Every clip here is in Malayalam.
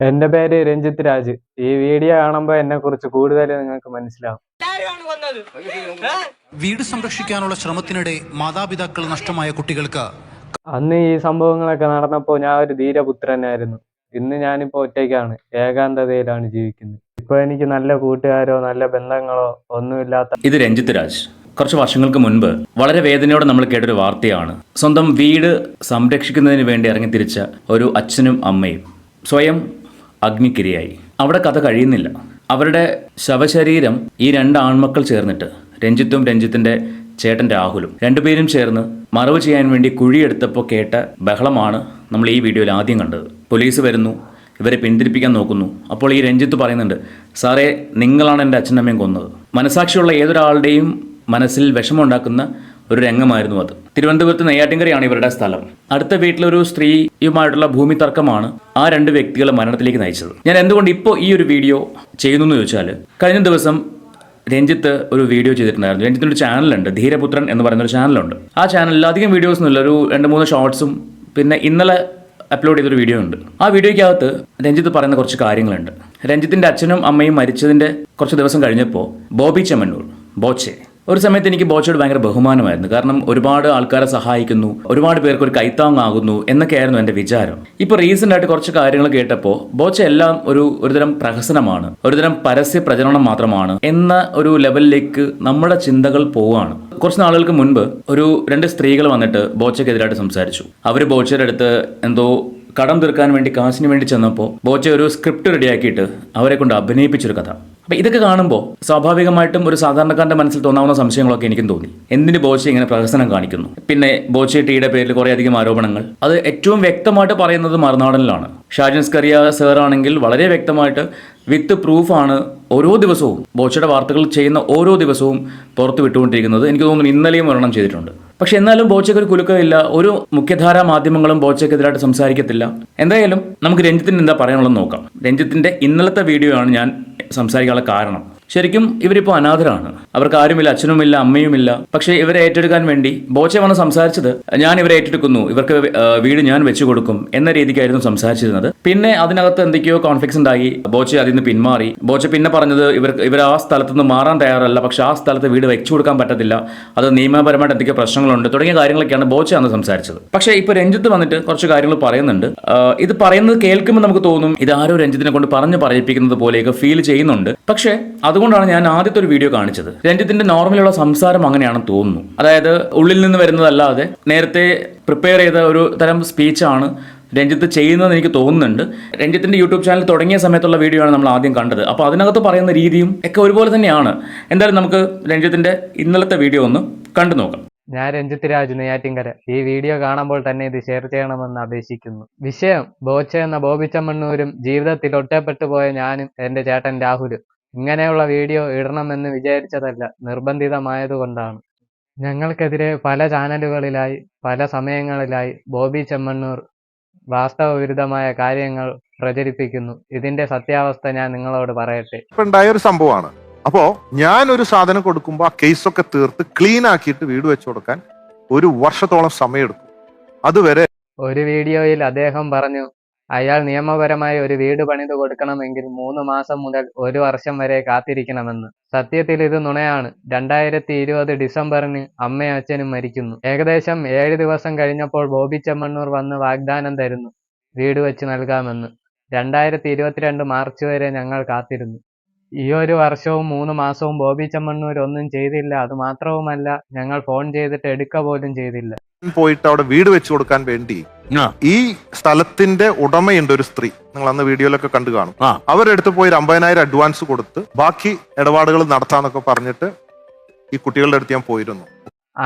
എന്റെ പേര് രഞ്ജിത്ത് രാജ്. ഈ വീഡിയോ കാണുമ്പോ എന്നെ കുറിച്ച് കൂടുതൽ നിങ്ങൾക്ക് മനസ്സിലാവും. വീട് സംരക്ഷിക്കാനുള്ള ശ്രമത്തിനിടെ മാതാപിതാക്കൾ നഷ്ടമായ കുട്ടികൾക്ക് അന്ന് ഈ സംഭവങ്ങളൊക്കെ നടന്നപ്പോ ഞാൻ ഒരു ധീരപുത്രനായിരുന്നു. ഇന്ന് ഞാനിപ്പോ ഒറ്റയ്ക്കാണ്. ഏകാന്തതയിലാണ് ജീവിക്കുന്നത്. ഇപ്പൊ എനിക്ക് നല്ല കൂട്ടുകാരോ നല്ല ബന്ധങ്ങളോ ഒന്നുമില്ലാത്ത ഇത് രഞ്ജിത്ത് രാജ്. കുറച്ച് വർഷങ്ങൾക്ക് മുൻപ് വളരെ വേദനയോടെ നമ്മൾ കേട്ടൊരു വാർത്തയാണ്. സ്വന്തം വീട് സംരക്ഷിക്കുന്നതിന് വേണ്ടി ഇറങ്ങിത്തിരിച്ച ഒരു അച്ഛനും അമ്മയും. സ്വയം അഗ്നിക്കിരയായി. അവിടെ കഥ കഴിയുന്നില്ല. അവരുടെ ശവശരീരം ഈ രണ്ട് ആൺമക്കൾ ചേർന്നിട്ട് രഞ്ജിത്തും രഞ്ജിത്തിന്റെ ചേട്ടൻ രാഹുലും രണ്ടുപേരും ചേർന്ന് മറവ് ചെയ്യാൻ വേണ്ടി കുഴിയെടുത്തപ്പോൾ കേട്ട ബഹളമാണ് നമ്മൾ ഈ വീഡിയോയിൽ ആദ്യം കണ്ടത്. പോലീസ് വരുന്നു ഇവരെ പിന്തിരിപ്പിക്കാൻ നോക്കുന്നു. അപ്പോൾ ഈ രഞ്ജിത്ത് പറയുന്നുണ്ട് സാറേ നിങ്ങളാണ് എന്റെ അച്ഛനമ്മയും കൊന്നത്. മനസാക്ഷിയുള്ള ഏതൊരാളുടെയും മനസ്സിൽ വിഷമമുണ്ടാക്കുന്ന ഒരു രംഗമായിരുന്നു അത്. തിരുവനന്തപുരത്ത് നെയ്യാറ്റിൻകരയാണ് ഇവരുടെ സ്ഥലം. അടുത്ത വീട്ടിലൊരു സ്ത്രീയുമായിട്ടുള്ള ഭൂമി തർക്കമാണ് ആ രണ്ട് വ്യക്തികളെ മരണത്തിലേക്ക് നയിച്ചത്. ഞാൻ എന്തുകൊണ്ട് ഇപ്പോൾ ഈ ഒരു വീഡിയോ ചെയ്യുന്നു എന്ന് ചോദിച്ചാൽ കഴിഞ്ഞ ദിവസം രഞ്ജിത്ത് ഒരു വീഡിയോ ചെയ്തിട്ടുണ്ടായിരുന്നു. രഞ്ജിത്തിന്റെ ഒരു ചാനലുണ്ട് ധീരപുത്രൻ എന്ന് പറയുന്ന ഒരു ചാനലുണ്ട്. ആ ചാനലിൽ അധികം വീഡിയോസ് ഒന്നുമില്ല ഒരു രണ്ട് മൂന്ന് ഷോർട്സും പിന്നെ ഇന്നലെ അപ്ലോഡ് ചെയ്തൊരു വീഡിയോ ഉണ്ട്. ആ വീഡിയോയ്ക്കകത്ത് രഞ്ജിത്ത് പറയുന്ന കുറച്ച് കാര്യങ്ങളുണ്ട്. രഞ്ജിത്തിന്റെ അച്ഛനും അമ്മയും മരിച്ചതിന്റെ കുറച്ച് ദിവസം കഴിഞ്ഞപ്പോൾ ബോബി ചെമ്മന്നൂർ ബോച്ചെ ഒരു സമയത്ത് എനിക്ക് ബോച്ചയോട് ഭയങ്കര ബഹുമാനമായിരുന്നു. കാരണം ഒരുപാട് ആൾക്കാരെ സഹായിക്കുന്നു ഒരുപാട് പേർക്ക് ഒരു കൈത്താങ്ങാകുന്നു എന്നൊക്കെയായിരുന്നു എന്റെ വിചാരം. ഇപ്പോൾ റീസെന്റ് ആയിട്ട് കുറച്ച് കാര്യങ്ങൾ കേട്ടപ്പോൾ ബോച്ച എല്ലാം ഒരു ഒരുതരം പ്രഹസനമാണ് ഒരുതരം പരസ്യ പ്രചരണം മാത്രമാണ് എന്ന ഒരു ലെവലിലേക്ക് നമ്മുടെ ചിന്തകൾ പോവാണ് കുറച്ച് നാളുകൾക്ക് മുൻപ് ഒരു രണ്ട് സ്ത്രീകൾ വന്നിട്ട് ബോച്ചയ്ക്കെതിരായിട്ട് സംസാരിച്ചു. അവർ ബോച്ചയുടെ അടുത്ത് എന്തോ കടം തീർക്കാൻ വേണ്ടി കാശിന് വേണ്ടി ചെന്നപ്പോൾ ബോച്ച ഒരു സ്ക്രിപ്റ്റ് റെഡിയാക്കിയിട്ട് അവരെ കൊണ്ട് അഭിനയിപ്പിച്ചൊരു കഥ. അപ്പൊ ഇതൊക്കെ കാണുമ്പോൾ സ്വാഭാവികമായിട്ടും ഒരു സാധാരണക്കാരന്റെ മനസ്സിൽ തോന്നാവുന്ന സംശയങ്ങളൊക്കെ എനിക്കും തോന്നി. എന്തിന് ബോച്ച ഇങ്ങനെ പ്രഹസനം കാണിക്കുന്നു. പിന്നെ ബോച്ച ടീയുടെ പേരിൽ കുറേ അധികം ആരോപണങ്ങൾ. അത് ഏറ്റവും വ്യക്തമായിട്ട് പറയുന്നത് മറുനാടനിലാണ്. ഷാജൻസ് കറിയ സർ ആണെങ്കിൽ വളരെ വ്യക്തമായിട്ട് വിത്ത് പ്രൂഫാണ് ഓരോ ദിവസവും. ബോച്ചയുടെ വാർത്തകൾ ചെയ്യുന്ന ഓരോ ദിവസവും പുറത്തു വിട്ടുകൊണ്ടിരിക്കുന്നത് എനിക്ക് തോന്നുന്നു ഇന്നലെയും വരണം ചെയ്തിട്ടുണ്ട്. പക്ഷെ എന്നാലും ബോച്ചയ്ക്ക് ഒരു കുലുക്കമില്ല ഒരു മുഖ്യധാരാ മാധ്യമങ്ങളും ബോച്ചയ്ക്കെതിരായിട്ട് സംസാരിക്കത്തില്ല. എന്തായാലും നമുക്ക് രഞ്ജിത്തിന് എന്താ പറയാനുള്ളത് നോക്കാം. രഞ്ജിത്തിന്റെ ഇന്നലത്തെ വീഡിയോ ആണ് ഞാൻ സംസാരിക്കാനുള്ള കാരണം. ശരിക്കും ഇവരിപ്പോൾ അനാഥരാണ്. അവർക്ക് ആരുമില്ല അച്ഛനുമില്ല അമ്മയുമില്ല. പക്ഷേ ഇവരെ ഏറ്റെടുക്കാൻ വേണ്ടി ബോച്ചെ വന്ന് സംസാരിച്ചത് ഞാൻ ഇവരെ ഏറ്റെടുക്കുന്നു ഇവർക്ക് വീട് ഞാൻ വെച്ചു കൊടുക്കും എന്ന രീതിക്കായിരുന്നു സംസാരിച്ചിരുന്നത്. പിന്നെ അതിനകത്ത് എന്തൊക്കെയോ കോൺഫ്ലിക്സ് ഉണ്ടായി. ബോച്ചെ അതിൽ നിന്ന് പിന്മാറി. ബോച്ചെ പിന്നെ പറഞ്ഞത് ഇവർക്ക് ഇവർ ആ സ്ഥലത്ത് നിന്ന് മാറാൻ തയ്യാറല്ല. പക്ഷെ ആ സ്ഥലത്ത് വീട് വെച്ചു കൊടുക്കാൻ പറ്റത്തില്ല. അത് നിയമപരമായിട്ട് എന്തൊക്കെയോ പ്രശ്നങ്ങളുണ്ട് തുടങ്ങിയ കാര്യങ്ങളൊക്കെയാണ് ബോച്ചെ അന്ന് സംസാരിച്ചത്. പക്ഷേ ഇപ്പോൾ രഞ്ജിത്ത് വന്നിട്ട് കുറച്ച് കാര്യങ്ങൾ പറയുന്നുണ്ട്. ഇത് പറയുന്നത് കേൾക്കുമ്പോൾ നമുക്ക് തോന്നും ഇത് ആരോ രഞ്ജിത്തിനെ കൊണ്ട് പറഞ്ഞു പറയിപ്പിക്കുന്നത് പോലെയൊക്കെ ഫീൽ ചെയ്യുന്നുണ്ട്. പക്ഷേ അതുകൊണ്ടാണ് ഞാൻ ആദ്യത്തെ ഒരു വീഡിയോ കാണിച്ചത്. രഞ്ജിത്തിന്റെ നോർമലുള്ള സംസാരം അങ്ങനെയാണെന്ന് തോന്നുന്നു. അതായത് ഉള്ളിൽ നിന്ന് വരുന്നതല്ലാതെ നേരത്തെ പ്രിപ്പയർ ചെയ്ത ഒരു തരം സ്പീച്ചാണ് രഞ്ജിത്ത് ചെയ്യുന്നതെന്ന് എനിക്ക് തോന്നുന്നുണ്ട്. രഞ്ജിത്തിന്റെ യൂട്യൂബ് ചാനൽ തുടങ്ങിയ സമയത്തുള്ള വീഡിയോ ആണ് നമ്മൾ ആദ്യം കണ്ടത്. അപ്പോൾ അതിനകത്ത് പറയുന്ന രീതിയും ഒക്കെ ഒരുപോലെ തന്നെയാണ്. എന്തായാലും നമുക്ക് രഞ്ജിത്തിന്റെ ഇന്നലത്തെ വീഡിയോ ഒന്ന് കണ്ടു നോക്കാം. ഞാൻ രഞ്ജിത്ത് രാജു നെയ്യാറ്റിങ്കര ഈ വീഡിയോ കാണുമ്പോൾ തന്നെ ഇത് ഷെയർ ചെയ്യണമെന്ന് അപേക്ഷിക്കുന്നു. വിഷയം ബോച്ച എന്ന ബോബിച്ചമ്മണ്ണൂരും ജീവിതത്തിൽ ഒറ്റപ്പെട്ടു പോയ ഞാനും എന്റെ ചേട്ടൻ രാഹുലും. ഇങ്ങനെയുള്ള വീഡിയോ ഇടണമെന്ന് വിചാരിച്ചതല്ല നിർബന്ധിതമായതുകൊണ്ടാണ്. ഞങ്ങൾക്കെതിരെ പല ചാനലുകളിലായി പല സമയങ്ങളിലായി ബോബി ചെമ്മണ്ണൂർ വാസ്തവവിരുദ്ധമായ കാര്യങ്ങൾ പ്രചരിപ്പിക്കുന്നു. ഇതിന്റെ സത്യാവസ്ഥ ഞാൻ നിങ്ങളോട് പറയട്ടെ. ഉണ്ടായ ഒരു സംഭവമാണ്. അപ്പോ ഞാൻ ഒരു സാധനം കൊടുക്കുമ്പോ ആ കേസൊക്കെ തീർത്ത് ക്ലീൻ ആക്കിയിട്ട് വീട് വെച്ചു കൊടുക്കാൻ ഒരു വർഷത്തോളം സമയമെടുക്കും. അതുവരെ ഒരു വീഡിയോയിൽ അദ്ദേഹം പറഞ്ഞു അയാൾ നിയമപരമായി ഒരു വീട് പണിത് കൊടുക്കണമെങ്കിൽ മൂന്ന് മാസം മുതൽ ഒരു വർഷം വരെ കാത്തിരിക്കണമെന്ന്. സത്യത്തിൽ ഇത് നുണയാണ്. രണ്ടായിരത്തി ഇരുപത് ഡിസംബറിന് അമ്മയും അച്ഛനും മരിക്കുന്നു. ഏകദേശം ഏഴ് ദിവസം കഴിഞ്ഞപ്പോൾ ബോബി ചെമ്മണ്ണൂർ വന്ന് വാഗ്ദാനം തരുന്നു. വീട് വെച്ച് നൽകാമെന്ന്. രണ്ടായിരത്തി ഇരുപത്തിരണ്ട് മാർച്ച് വരെ ഞങ്ങൾ കാത്തിരുന്നു. ഈ ഒരു വർഷവും മൂന്ന് മാസവും ബോബി ചെമ്മണ്ണൂർ ഒന്നും ചെയ്തില്ല. അത് മാത്രവുമല്ല ഞങ്ങൾ ഫോൺ ചെയ്തിട്ട് എടുക്ക പോലും ചെയ്തില്ല. പോയിട്ട് അവിടെ വീട് വെച്ചു കൊടുക്കാൻ വേണ്ടി ഈ സ്ഥലത്തിന്റെ ഉടമയുണ്ട് ഒരു സ്ത്രീ. നിങ്ങൾ അന്ന് വീഡിയോയിലൊക്കെ കണ്ടു കാണും. അവരെടുത്ത് പോയി ഒരു അമ്പതിനായിരം അഡ്വാൻസ് കൊടുത്ത് ബാക്കി ഇടപാടുകൾ നടത്താന്നൊക്കെ പറഞ്ഞിട്ട് ഈ കുട്ടികളുടെ അടുത്ത് ഞാൻ പോയിരുന്നു.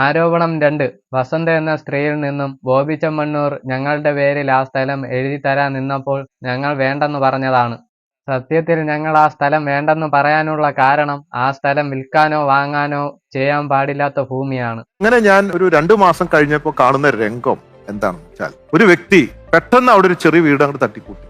ആരോപണം രണ്ട്. വസന്ത എന്ന സ്ത്രീയിൽ നിന്നും ബോബി ചെമ്മണ്ണൂർ ഞങ്ങളുടെ പേരിൽ ആ സ്ഥലം എഴുതി തരാൻ നിന്നപ്പോൾ ഞങ്ങൾ വേണ്ടെന്ന് പറഞ്ഞതാണ്. സത്യത്തിൽ ഞങ്ങൾ ആ സ്ഥലം വേണ്ടെന്ന് പറയാനുള്ള കാരണം ആ സ്ഥലം വിൽക്കാനോ വാങ്ങാനോ ചെയ്യാൻ പാടില്ലാത്ത ഭൂമിയാണ്. അങ്ങനെ ഞാൻ ഒരു രണ്ടു മാസം കഴിഞ്ഞപ്പോൾ കാണുന്ന രംഗം എന്താണെന്ന് വെച്ചാൽ ഒരു വ്യക്തി പെട്ടെന്ന് അവിടെ ഒരു ചെറിയ വീട് അങ്ങോട്ട് തട്ടിക്കൂട്ടി.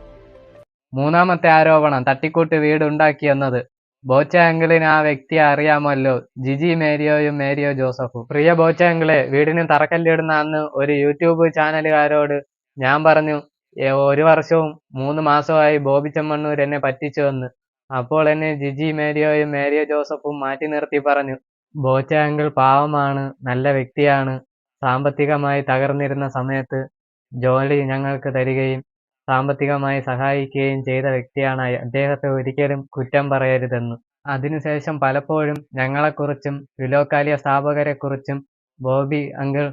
മൂന്നാമത്തെ ആരോപണം തട്ടിക്കൂട്ട് വീട് ഉണ്ടാക്കിയെന്നത് ബോച്ച അങ്കിളിന് ആ വ്യക്തിയെ അറിയാമല്ലോ ജിജി മേരിയോയും മേരിയോ ജോസഫും. പ്രിയ ബോച്ച അങ്കിളെ വീടിന് തറക്കല്ലിടുന്ന അന്ന് ഒരു യൂട്യൂബ് ചാനലുകാരോട് ഞാൻ പറഞ്ഞു ഒരു വർഷവും മൂന്ന് മാസമായി ബോബി ചെമ്മണ്ണൂർ എന്നെ പറ്റിച്ചു വന്ന്. അപ്പോൾ എന്നെ ജിജി മേരിയോയും മേരിയോ ജോസഫും മാറ്റി നിർത്തി പറഞ്ഞു ബോച്ച പാവമാണ് നല്ല വ്യക്തിയാണ്. സാമ്പത്തികമായി തകർന്നിരുന്ന സമയത്ത് ജോലി ഞങ്ങൾക്ക് തരികയും സാമ്പത്തികമായി സഹായിക്കുകയും ചെയ്ത വ്യക്തിയാണ് അദ്ദേഹത്തെ ഒരിക്കലും കുറ്റം പറയരുതെന്ന്. അതിനുശേഷം പലപ്പോഴും ഞങ്ങളെക്കുറിച്ചും ഫിലോക്കാലിയ സ്ഥാപകരെക്കുറിച്ചും ബോബി അങ്കിൾ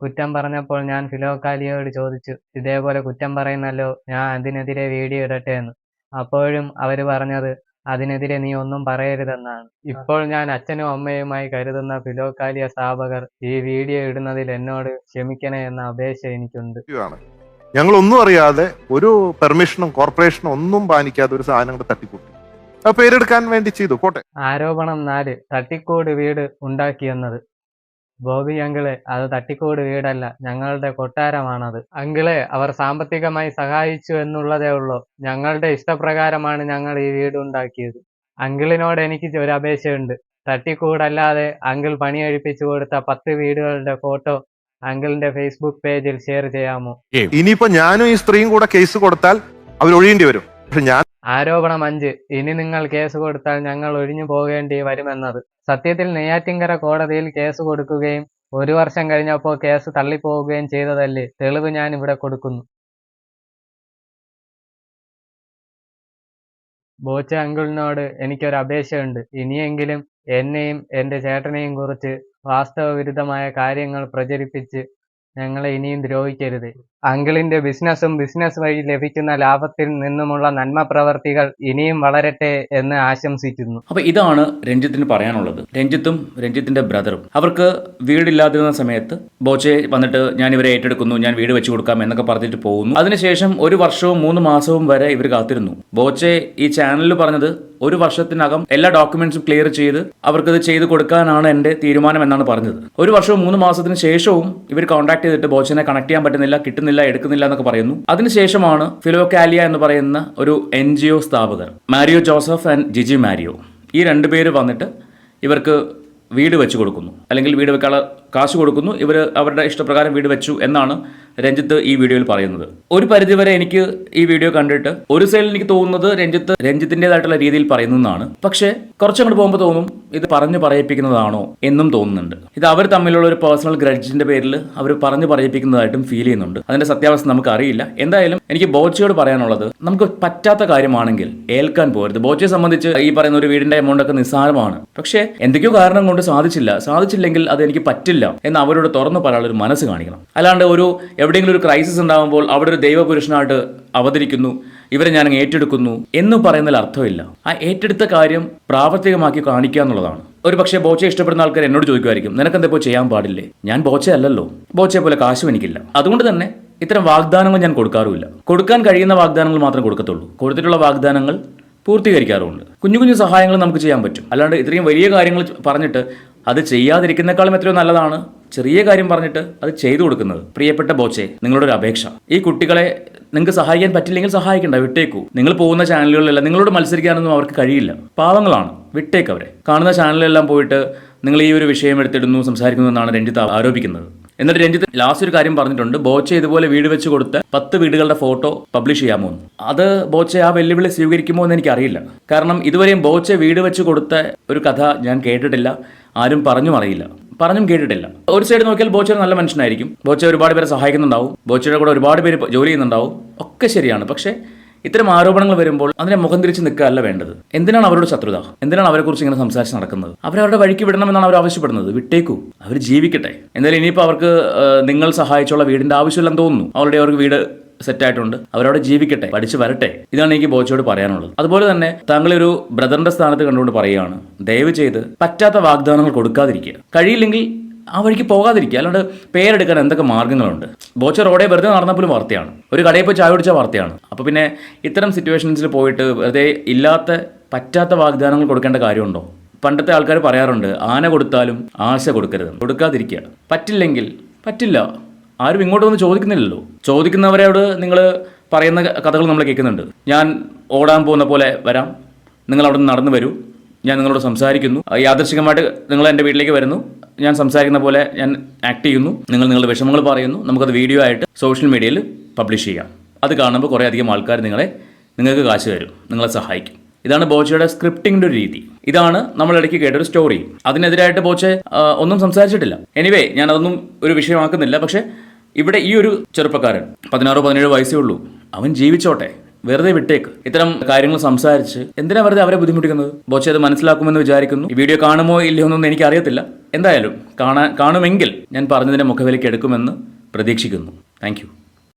കുറ്റം പറഞ്ഞപ്പോൾ ഞാൻ ഫിലോക്കാലിയോട് ചോദിച്ചു ഇതേപോലെ കുറ്റം പറയുന്നല്ലോ ഞാൻ അതിനെതിരെ വീഡിയോ ഇടട്ടെ എന്ന്. അപ്പോഴും അവർ പറഞ്ഞത് അതിനെതിരെ നീ ഒന്നും പറയരുതെന്നാണ്. ഇപ്പോൾ ഞാൻ അച്ഛനും അമ്മയുമായി കരുതുന്ന ഫിലോക്കാലിയ സ്ഥാപകർ ഈ വീഡിയോ ഇടുന്നതിൽ എന്നോട് ക്ഷമിക്കണേ എന്ന അപേക്ഷ എനിക്കുണ്ട്. ഞങ്ങൾ ഒന്നും അറിയാതെ ഒരു പെർമിഷനും കോർപ്പറേഷനും ഒന്നും പാലിക്കാതെ ഒരു സാധനം കൂടെ തട്ടിക്കൂട്ടി. പേരെടുക്കാൻ വേണ്ടി ചെയ്തു. കോട്ടെ ആരോപണം നാല് തട്ടിക്കോട് വീട് ഉണ്ടാക്കിയെന്നത് ബോബി അങ്കിളെ അത് തട്ടിക്കോട് വീടല്ല ഞങ്ങളുടെ കൊട്ടാരമാണത്. അങ്കിളെ അവർ സാമ്പത്തികമായി സഹായിച്ചു എന്നുള്ളതേ ഉള്ളൂ. ഞങ്ങളുടെ ഇഷ്ടപ്രകാരമാണ് ഞങ്ങൾ ഈ വീട് ഉണ്ടാക്കിയത്. അങ്കിളിനോട് എനിക്ക് ഒരു അപേക്ഷയുണ്ട്. തട്ടിക്കൂടല്ലാതെ അങ്കിൾ പണിയഴിപ്പിച്ചു കൊടുത്ത പത്ത് വീടുകളുടെ ഫോട്ടോ അങ്കിളിന്റെ ഫേസ്ബുക്ക് പേജിൽ ഷെയർ ചെയ്യാമോ? ഇനിയിപ്പോ ഞാനും ഈ സ്ത്രീയും കൂടെ കേസ് കൊടുത്താൽ അവർ ഒഴിയേണ്ടി വരും. പക്ഷെ ഞാൻ ആരോപണം അഞ്ച്. ഇനി നിങ്ങൾ കേസ് കൊടുത്താൽ ഞങ്ങൾ ഒഴിഞ്ഞു പോകേണ്ടി വരുമെന്നത്. സത്യത്തിൽ നെയ്യാറ്റിങ്കര കോടതിയിൽ കേസ് കൊടുക്കുകയും ഒരു വർഷം കഴിഞ്ഞപ്പോൾ കേസ് തള്ളിപ്പോവുകയും ചെയ്തതല്ലേ? തെളിവ് ഞാൻ ഇവിടെ കൊടുക്കുന്നു. ബോച്ച അങ്കിളിനോട് എനിക്കൊരു അപേക്ഷയുണ്ട്. ഇനിയെങ്കിലും എന്നെയും എന്റെ ചേട്ടനെയും കുറിച്ച് വാസ്തവ വിരുദ്ധമായ കാര്യങ്ങൾ പ്രചരിപ്പിച്ച് ഞങ്ങളെ ഇനിയും ദ്രോഹിക്കരുത്. അങ്കിളിന്റെ ബിസിനസ്സും ബിസിനസ് വഴി ലഭിക്കുന്ന ലാഭത്തിൽ നിന്നുമുള്ള നന്മ പ്രവർത്തികൾ ഇനിയും വളരട്ടെ എന്ന് ആശംസിക്കുന്നു. അപ്പൊ ഇതാണ് രഞ്ജിത്തിന് പറയാനുള്ളത്. രഞ്ജിത്തും രഞ്ജിത്തിന്റെ ബ്രദറും അവർക്ക് വീടില്ലാതിരുന്ന സമയത്ത് ബോച്ചെ വന്നിട്ട് ഞാൻ ഇവരെ ഏറ്റെടുക്കുന്നു ഞാൻ വീട് വെച്ചു കൊടുക്കാം എന്നൊക്കെ പറഞ്ഞിട്ട് പോകുന്നു. അതിനുശേഷം ഒരു വർഷവും മൂന്ന് മാസവും വരെ ഇവർ കാത്തിരുന്നു. ബോച്ചെ ഈ ചാനലിൽ പറഞ്ഞത് ഒരു വർഷത്തിനകം എല്ലാ ഡോക്യുമെന്റ്സും ക്ലിയർ ചെയ്ത് അവർക്ക് അവർക്കത് ചെയ്ത് കൊടുക്കാനാണ് എന്റെ തീരുമാനം എന്നാണ് പറഞ്ഞത്. ഒരു വർഷവും മൂന്ന് മാസത്തിന് ശേഷവും ഇവർ കോൺടാക്ട് ചെയ്തിട്ട് ബോച്ചനെ കണക്ട് ചെയ്യാൻ പറ്റുന്നില്ല കിട്ടുന്നില്ല എടുക്കുന്നില്ല എന്നൊക്കെ പറയുന്നു. അതിനുശേഷമാണ് ഫിലോകാലിയ എന്ന് പറയുന്ന ഒരു N G O സ്ഥാപകർ Mario Joseph and Jiji Mario. ഈ രണ്ട് പേര് വന്നിട്ട് ഇവർക്ക് വീട് വെച്ച് കൊടുക്കുന്നു. അല്ലെങ്കിൽ വീട് വെക്കാനുള്ള കാശ് കൊടുക്കുന്നു. ഇവർ അവരുടെ ഇഷ്ടപ്രകാരം വീട് വെച്ചു എന്നാണ് രഞ്ജിത്ത് ഈ വീഡിയോയിൽ പറയുന്നത്. ഒരു പരിധിവരെ എനിക്ക് ഈ വീഡിയോ കണ്ടിട്ട് ഒരു സൈഡിൽ എനിക്ക് തോന്നുന്നത് രഞ്ജിത്ത് രഞ്ജിത്തിന്റെതായിട്ടുള്ള രീതിയിൽ പറയുന്നതാണ് പക്ഷേ കുറച്ചങ്ങോട്ട് പോകുമ്പോൾ തോന്നും ഇത് പറഞ്ഞു പറയിപ്പിക്കുന്നതാണോ എന്നും തോന്നുന്നുണ്ട്. ഇത് അവർ തമ്മിലുള്ള ഒരു പേഴ്സണൽ ഗ്രഡ്ജിന്റെ പേരിൽ അവർ പറഞ്ഞു പറയിപ്പിക്കുന്നതായിട്ടും ഫീൽ ചെയ്യുന്നുണ്ട്. അതിന്റെ സത്യാവസ്ഥ നമുക്ക് അറിയില്ല എന്തായാലും എനിക്ക് ബോച്ചയോട് പറയാനുള്ളത് നമുക്ക് പറ്റാത്ത കാര്യമാണെങ്കിൽ ഏൽക്കാൻ പോരുത്. ബോച്ചയെ സംബന്ധിച്ച് ഈ പറയുന്ന ഒരു വീടിന്റെ എമൗണ്ട് ഒക്കെ നിസ്സാരമാണ്. പക്ഷേ എന്തൊക്കെയോ കാരണം കൊണ്ട് സാധിച്ചില്ല. സാധിച്ചില്ലെങ്കിൽ അത് എനിക്ക് പറ്റില്ല എന്ന് അവരോട് തുറന്നു പറയാനുള്ള ഒരു മനസ്സ് കാണിക്കണം. അല്ലാണ്ട് ഒരു എവിടെയെങ്കിലും ഒരു ക്രൈസിസ് ഉണ്ടാകുമ്പോൾ അവിടെ ഒരു ദൈവപുരുഷനായിട്ട് അവതരിക്കുന്നു. ഇവരെ ഞാൻ ഏറ്റെടുക്കുന്നു എന്ന് പറയുന്നതിൽ അർത്ഥമില്ല. ആ ഏറ്റെടുത്ത കാര്യം പ്രാവർത്തികമാക്കി കാണിക്കുക എന്നുള്ളതാണ്. ഒരു പക്ഷേ ബോച്ചയെ ഇഷ്ടപ്പെടുന്ന ആൾക്കാർ എന്നോട് ചോദിക്കുമായിരിക്കും നിനക്കെന്താ ഇപ്പോൾ ചെയ്യാൻ പാടില്ലേ? ഞാൻ ബോച്ചയല്ലല്ലോ ബോച്ചയെ പോലെ കാശും എനിക്കില്ല. അതുകൊണ്ട് തന്നെ ഇത്തരം വാഗ്ദാനങ്ങൾ ഞാൻ കൊടുക്കാറുമില്ല. കൊടുക്കാൻ കഴിയുന്ന വാഗ്ദാനങ്ങൾ മാത്രം കൊടുക്കത്തുള്ളൂ. കൊടുത്തിട്ടുള്ള വാഗ്ദാനങ്ങൾ പൂർത്തീകരിക്കാറുമുണ്ട്. കുഞ്ഞു കുഞ്ഞു സഹായങ്ങൾ നമുക്ക് ചെയ്യാൻ പറ്റും. അല്ലാണ്ട് ഇത്രയും വലിയ കാര്യങ്ങൾ പറഞ്ഞിട്ട് അത് ചെയ്യാതിരിക്കുന്നേക്കാളും എത്രയോ നല്ലതാണ്. ചെറിയ കാര്യം പറഞ്ഞിട്ട് അത് ചെയ്തു കൊടുക്കുന്നത്. പ്രിയപ്പെട്ട ബോച്ചെ നിങ്ങളുടെ ഒരു അപേക്ഷ. ഈ കുട്ടികളെ നിങ്ങൾക്ക് സഹായിക്കാൻ പറ്റില്ലെങ്കിൽ സഹായിക്കണ്ട വിട്ടേക്കൂ. നിങ്ങൾ പോകുന്ന ചാനലുകളിലെല്ലാം നിങ്ങളോട് മത്സരിക്കാനൊന്നും അവർക്ക് കഴിയില്ല. പാവങ്ങളാണ് വിട്ടേക്ക് അവരെ. കാണുന്ന ചാനലിലെല്ലാം പോയിട്ട് നിങ്ങൾ ഈ ഒരു വിഷയം എടുത്തിടുന്നു സംസാരിക്കുന്നു എന്നാണ് രഞ്ജിത്ത് ആരോപിക്കുന്നത്. എന്നിട്ട് രഞ്ജിത്ത് ലാസ്റ്റ് ഒരു കാര്യം പറഞ്ഞിട്ടുണ്ട്. ബോച്ചെ ഇതുപോലെ വീട് വെച്ച് കൊടുത്ത് പത്ത് വീടുകളുടെ ഫോട്ടോ പബ്ലിഷ് ചെയ്യാമോ അത് ബോച്ചെ ആ വെല്ലുവിളി സ്വീകരിക്കുമോ എന്ന് എനിക്കറിയില്ല. കാരണം ഇതുവരെയും ബോച്ചെ വീട് വെച്ച് കൊടുത്ത ഒരു കഥ ഞാൻ കേട്ടിട്ടില്ല. ആരും പറഞ്ഞു അറിയില്ല. പറഞ്ഞും കേട്ടിട്ടില്ല. ഒരു സൈഡ് നോക്കിയാൽ ബോച്ചർ നല്ല മനുഷ്യനായിരിക്കും. ബോച്ചർ ഒരുപാട് പേരെ സഹായിക്കുന്നുണ്ടാവും. ബോച്ചയുടെ കൂടെ ഒരുപാട് പേര് ജോലി ചെയ്യുന്നുണ്ടാവും. ഒക്കെ ശരിയാണ്. പക്ഷേ ഇത്തരം ആരോപണങ്ങൾ വരുമ്പോൾ അതിനെ മുഖം തിരിച്ച് നിൽക്കുകയല്ല വേണ്ടത്. എന്തിനാണ് അവരോട് ശത്രുത? എന്തിനാണ് അവരെക്കുറിച്ച് ഇങ്ങനെ സംസാരിച്ച് നടക്കുന്നത്? അവരവരുടെ വഴിക്ക് വിടണമെന്നാണ് അവർ ആവശ്യപ്പെടുന്നത്. വിട്ടേക്കൂ. അവർ ജീവിക്കട്ടെ. എന്തായാലും ഇനിയിപ്പോൾ അവർക്ക് നിങ്ങൾ സഹായിച്ചുള്ള വീടിന്റെ ആവശ്യമില്ലെന്ന് തോന്നുന്നു. അവരുടെ അവർക്ക് വീട് സെറ്റായിട്ടുണ്ട്. അവരവിടെ ജീവിക്കട്ടെ പഠിച്ചു വരട്ടെ. ഇതാണ് എനിക്ക് ബോച്ചോട് പറയാനുള്ളത്. അതുപോലെ തന്നെ താങ്കളൊരു ബ്രദറിന്റെ സ്ഥാനത്ത് കണ്ടുകൊണ്ട് പറയുകയാണ് ദയവ് ചെയ്ത് പറ്റാത്ത വാഗ്ദാനങ്ങൾ കൊടുക്കാതിരിക്കുക. കഴിയില്ലെങ്കിൽ ആ വഴിക്ക് പോകാതിരിക്കുക. അല്ലാണ്ട് പേരെടുക്കാൻ എന്തൊക്കെ മാർഗങ്ങളുണ്ട് ബോച്ച റോഡേ വെറുതെ നടന്നപ്പോഴും വാർത്തയാണ്. ഒരു കടയിൽ പോയി ചായ കുടിച്ച വാർത്തയാണ്. അപ്പോൾ പിന്നെ ഇത്തരം സിറ്റുവേഷൻസിൽ പോയിട്ട് വെറുതെ ഇല്ലാത്ത പറ്റാത്ത വാഗ്ദാനങ്ങൾ കൊടുക്കേണ്ട കാര്യമുണ്ടോ? പണ്ടത്തെ ആൾക്കാർ പറയാറുണ്ട് ആന കൊടുത്താലും ആശ കൊടുക്കരുത് കൊടുക്കാതിരിക്കുക. പറ്റില്ലെങ്കിൽ പറ്റില്ല. ആരും ഇങ്ങോട്ട് വന്ന് ചോദിക്കുന്നില്ലല്ലോ. ചോദിക്കുന്നവരോട് നിങ്ങൾ പറയുന്ന കഥകൾ നമ്മൾ കേൾക്കുന്നുണ്ട്. ഞാൻ ഓടാൻ പോകുന്ന പോലെ വരാം. നിങ്ങൾ അവിടെ നിന്ന് നടന്നു വരൂ. ഞാൻ നിങ്ങളോട് സംസാരിക്കുന്നു. യാദർശികമായിട്ട് നിങ്ങൾ എന്റെ വീട്ടിലേക്ക് വരുന്നു. ഞാൻ സംസാരിക്കുന്ന പോലെ ഞാൻ ആക്ട് ചെയ്യുന്നു. നിങ്ങൾ നിങ്ങളുടെ വിഷമങ്ങൾ പറയുന്നു. നമുക്കത് വീഡിയോ ആയിട്ട് സോഷ്യൽ മീഡിയയിൽ പബ്ലിഷ് ചെയ്യാം. അത് കാണുമ്പോൾ കുറേ അധികം ആൾക്കാർ നിങ്ങളെ നിങ്ങൾക്ക് കാശ് തരും. നിങ്ങളെ സഹായിക്കും. ഇതാണ് ബോച്ചയുടെ സ്ക്രിപ്റ്റിംഗിന്റെ ഒരു രീതി. ഇതാണ് നമ്മൾ ഇടയ്ക്ക് കേട്ടൊരു സ്റ്റോറി അതിനെതിരായിട്ട് ബോച്ചെ ഒന്നും സംസാരിച്ചിട്ടില്ല. എനിവേ ഞാൻ അതൊന്നും ഒരു വിഷയമാക്കുന്നില്ല. പക്ഷേ ഇവിടെ ഈ ഒരു ചെറുപ്പക്കാരൻ പതിനാറോ പതിനേഴോ വയസ്സേ ഉള്ളൂ. അവൻ ജീവിച്ചോട്ടെ. വെറുതെ വിട്ടേക്ക്. ഇത്തരം കാര്യങ്ങൾ സംസാരിച്ച് എന്തിനാ വെറുതെ അവരെ ബുദ്ധിമുട്ടിക്കുന്നത്? ബോച്ചെ അത് മനസ്സിലാക്കുമെന്ന് വിചാരിക്കുന്നു. ഈ വീഡിയോ കാണുമോ ഇല്ലയോ എന്നൊന്നും എനിക്ക് അറിയത്തില്ല എന്തായാലും കാണാൻ കാണുമെങ്കിൽ ഞാൻ പറഞ്ഞതിന്റെ മുഖവിലേക്ക് എടുക്കുമെന്ന് പ്രതീക്ഷിക്കുന്നു. താങ്ക്